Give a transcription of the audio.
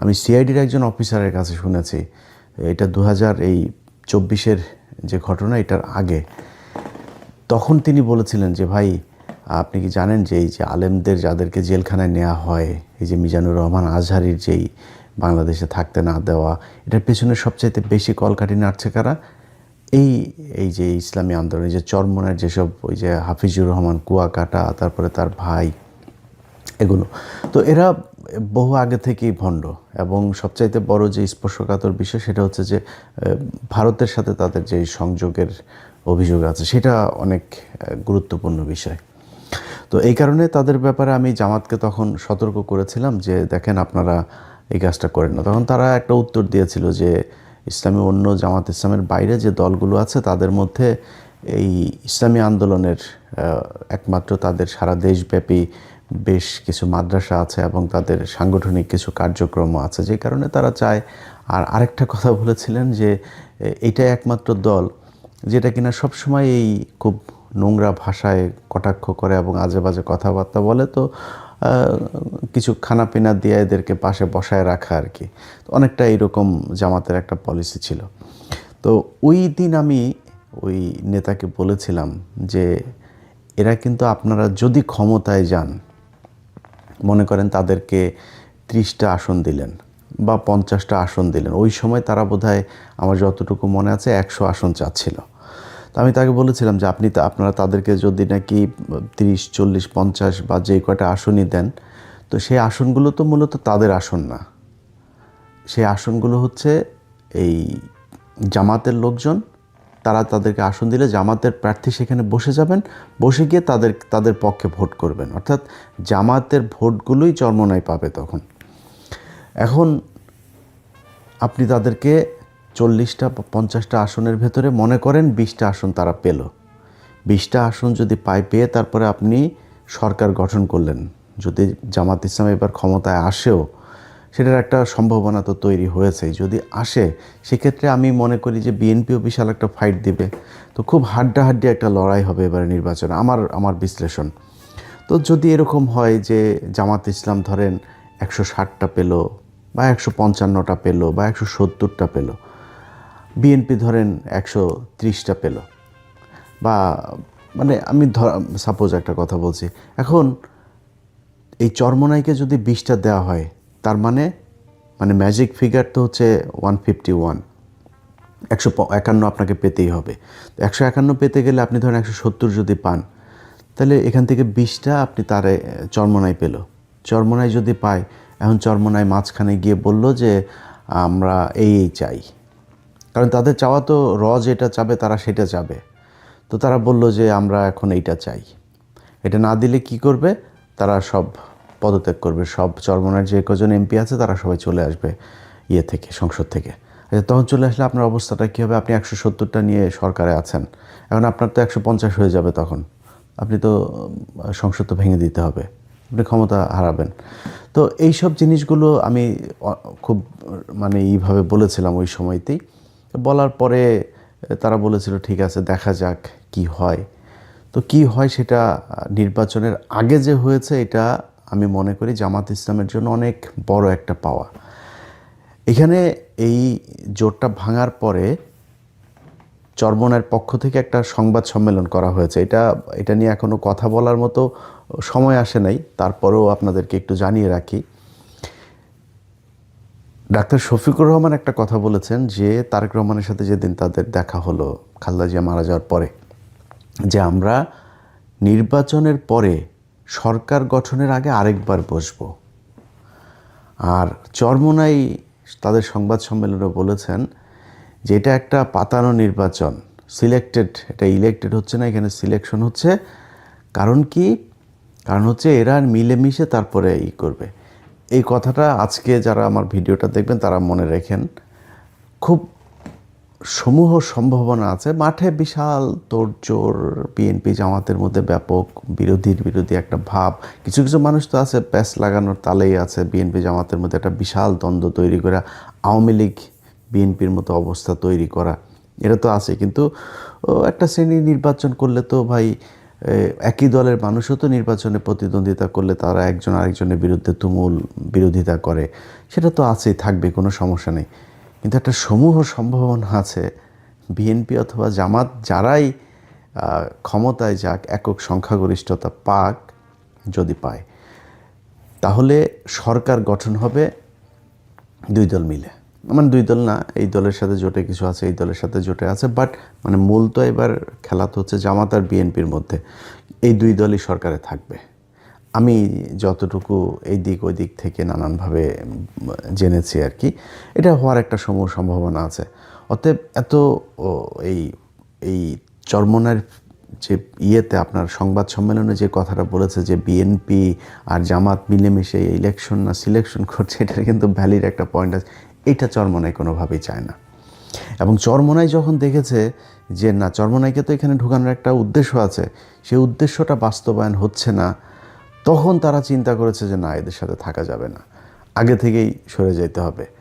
আমি সিআইডির একজন অফিসারের কাছে শুনেছি, এটা দু হাজার এই চব্বিশের যে ঘটনা, এটার আগে। তখন তিনি বলেছিলেন যে, ভাই, আপনি কি জানেন যে এই যে আলেমদের যাদেরকে জেলখানায় নেওয়া হয়, এই যে মিজানুর রহমান আজহারির যেই বাংলাদেশে থাকতে না দেওয়া, এটার পেছনে সবচাইতে বেশি কলকাঠি নাড়ছে কারা? এই এই যে ইসলামী আন্দোলন যে চরমনের যেসব ওই যে হাফিজুর রহমান কুয়াকাটা, তারপরে তার ভাই, এগুলো। তো এরা বহু আগে থেকেই ভণ্ড এবং সবচাইতে বড় যে স্পর্শকাতর বিষয় সেটা হচ্ছে যে ভারতের সাথে তাদের যে সংযোগের অভিযোগ আছে সেটা অনেক গুরুত্বপূর্ণ বিষয়। তো এই কারণে তাদের ব্যাপারে আমি জামাতকে তখন সতর্ক করেছিলাম যে, দেখেন, আপনারা এই কাজটা করেন না। তখন তারা একটা উত্তর দিয়েছিল যে, ইসলামী অন্য জামাত ইসলামের বাইরে যে দলগুলো আছে তাদের মধ্যে এই ইসলামী আন্দোলনের একমাত্র তাদের সারা দেশব্যাপী বেশ কিছু মাদ্রাসা আছে এবং তাদের সাংগঠনিক কিছু কার্যক্রমও আছে যে কারণে তারা চায়। আর আরেকটা কথা বলেছিলেন যে এ, এটাই একমাত্র দল যেটা কিনা সবসময় এই খুব নোংরা ভাষায় কটাক্ষ করে এবং আজে বাজে কথাবার্তা বলে। তো কিছু খানাপিনা দিয়ে এদেরকে পাশে বসায় রাখা আর কি। অনেকটা এইরকম জামাতের একটা পলিসি ছিল। তো ওই দিন আমি ওই নেতাকে বলেছিলাম যে এরা কিন্তু আপনারা যদি ক্ষমতায় যান মনে করেন তাদেরকে ত্রিশটা আসন দিলেন বা পঞ্চাশটা আসন দিলেন। ওই সময় তারা বোধহয় আমার যতটুকু মনে আছে একশো আসন চাচ্ছিল। তো আমি তাকে বলেছিলাম যে আপনি আপনারা তাদেরকে যদি নাকি তিরিশ, চল্লিশ, পঞ্চাশ বা যে কয়টা আসনই দেন, তো সেই আসনগুলো তো মূলত তাদের আসন না। সেই আসনগুলো হচ্ছে এই জামাতের লোকজন তারা তাদেরকে আসন দিলে জামাতের প্রার্থী সেখানে বসে যাবেন, বসে গিয়ে তাদের তাদের পক্ষে ভোট করবেন। অর্থাৎ জামাতের ভোটগুলোই চর্মনায় পাবে তখন। এখন আপনি তাদেরকে চল্লিশটা, পঞ্চাশটা আসনের ভেতরে মনে করেন বিশটা আসন তারা পেল। বিশটা আসন যদি পায়, পেয়ে তারপরে আপনি সরকার গঠন করলেন। যদি জামাত ইসলাম এবার ক্ষমতায় আসেও সেটার একটা সম্ভাবনা তো তৈরি হয়েছে যদি আসে, সেক্ষেত্রে আমি মনে করি যে বিএনপিও বিশাল একটা ফাইট দিবে। তো খুব হাড্ডাহাড্ডি একটা লড়াই হবে এবারে নির্বাচনে, আমার আমার বিশ্লেষণ। তো যদি এরকম হয় যে জামাত ইসলাম ধরেন একশো ষাটটা পেল বা একশো পঞ্চান্নটা পেল বা একশো সত্তরটা পেল বিএনপি ধরেন একশো ত্রিশটা পেল বা মানে আমি ধর সাপোজ একটা কথা বলছি। এখন এই চর্মনাইকে যদি বিশটা দেওয়া হয় মানে মানে ম্যাজিক ফিগার তো হচ্ছে ওয়ান ফিফটি ওয়ান একশো একান্ন আপনাকে পেতেই হবে। তো একশো একান্ন পেতে গেলে আপনি ধরেন একশো সত্তর যদি পান, তাহলে এখান থেকে বিশটা আপনি তারে চর্মনাই পেল। চর্মনাই যদি পায়, এখন চর্মনাই মাঝখানে গিয়ে বলল যে, আমরা এই এই চাই। কারণ তাদের চাওয়া তো র যেটা চাবে, তারা সেটা চাবে। তো তারা বলল যে, আমরা এখন এইটা চাই। এটা না দিলে কি করবে? তারা সব পদত্যাগ করবে। সব চরমনার যে কজন এমপি আছে তারা সবাই চলে আসবে ইয়ে থেকে সংসদ থেকে। আচ্ছা, তখন চলে আসলে আপনার অবস্থাটা কী হবে? আপনি একশো সত্তরটা নিয়ে সরকারে আছেন। এখন আপনার তো একশো পঞ্চাশ হয়ে যাবে তখন। আপনি তো সংসদ তো ভেঙে দিতে হবে। আপনি ক্ষমতা হারাবেন। তো এই সব জিনিসগুলো আমি খুব মানে এইভাবে বলেছিলাম ওই সময়তেই। বলার পরে তারা বলেছিল ঠিক আছে দেখা যাক কি হয়। তো কি হয় সেটা নির্বাচনের আগে যে হয়েছে এটা আমি মনে করি জামাত ইসলামের জন্য অনেক বড় একটা পাওয়া। এখানে এই জোটটা ভাঙার পরে চর্মনের পক্ষ থেকে একটা সংবাদ সম্মেলন করা হয়েছে। এটা এটা নিয়ে এখনও কথা বলার মতো সময় আসে নাই, তারপরেও আপনাদেরকে একটু জানিয়ে রাখি। ডাক্তার শফিকুর রহমান একটা কথা বলেছেন যে, তারেক রহমানের সাথে যেদিন তাদের দেখা হলো, খালেদা জিয়া মারা যাওয়ার পরে, যে আমরা নির্বাচনের পরে সরকার গঠনের আগে আরেকবার বসবো। আর চরমোনাই তাদের সংবাদ সম্মেলনে বলেছেন যে এটা একটা পাতানো নির্বাচন সিলেক্টেড এটা ইলেক্টেড হচ্ছে না, এখানে সিলেকশন হচ্ছে। কারণ কি? কারণ হচ্ছে এরা মিলেমিশে তারপরে ই করবে। এই কথাটা আজকে যারা আমার ভিডিওটা দেখবেন তারা মনে রেখেন। খুব সমূহ সম্ভাবনা আছে। মাঠে বিশাল তোড়জোড়, বিএনপি জামাতের মধ্যে ব্যাপক বিরোধীর বিরোধী একটা ভাব। কিছু কিছু মানুষ তো আছে প্যাস লাগানোর তালেই আছে। বিএনপি জামাতের মধ্যে একটা বিশাল দ্বন্দ্ব তৈরি করা, আওয়ামী লীগ বিএনপির মতো অবস্থা তৈরি করা। এটা তো আছে, কিন্তু একটা শ্রেণি নির্বাচন করলে তো ভাই একই দলের মানুষও তো নির্বাচনে প্রতিদ্বন্দ্বিতা করলে তারা একজন আরেকজনের বিরুদ্ধে তুমুল বিরোধিতা করে। সেটা তো আছেই, থাকবে, কোনো সমস্যা নেই। কিন্তু একটা সমূহ সম্ভাবনা আছে। বিএনপি অথবা জামাত যারাই ক্ষমতায় যাক, একক সংখ্যাগরিষ্ঠতা পাক যদি পায়, তাহলে সরকার গঠন হবে দুই দল মিলে। মানে দুই দল না, এই দলের সাথে জোটে কিছু আছে, এই দলের সাথে জোটে আছে বাট মানে মূল তো এবার খেলা তো হচ্ছে জামাত আর বিএনপির মধ্যে। এই দুই দলই সরকারে থাকবে। আমি যতটুকু এই দিক ওই দিক থেকে নানানভাবে জেনেছি আর কি, এটা হওয়ার একটা সমূহ সম্ভাবনা আছে। অতএব এত এই এই চরমনার যে ইয়েতে আপনার সংবাদ সম্মেলনে যে কথাটা বলেছে যে বিএনপি আর জামাত মিলেমিশে ইলেকশন না সিলেকশন করছে, এটার কিন্তু ভ্যালির একটা পয়েন্ট আছে। এটা চরমনায় কোনোভাবেই চায় না। এবং চরমনাই যখন দেখেছে যে না, চরমনাইকে তো এখানে ঢুকানোর একটা উদ্দেশ্য আছে, সেই উদ্দেশ্যটা বাস্তবায়ন হচ্ছে না তখন তারা চিন্তা করেছে যে না, এদের সাথে থাকা যাবে না। আগে থেকেই সরে যেতে হবে।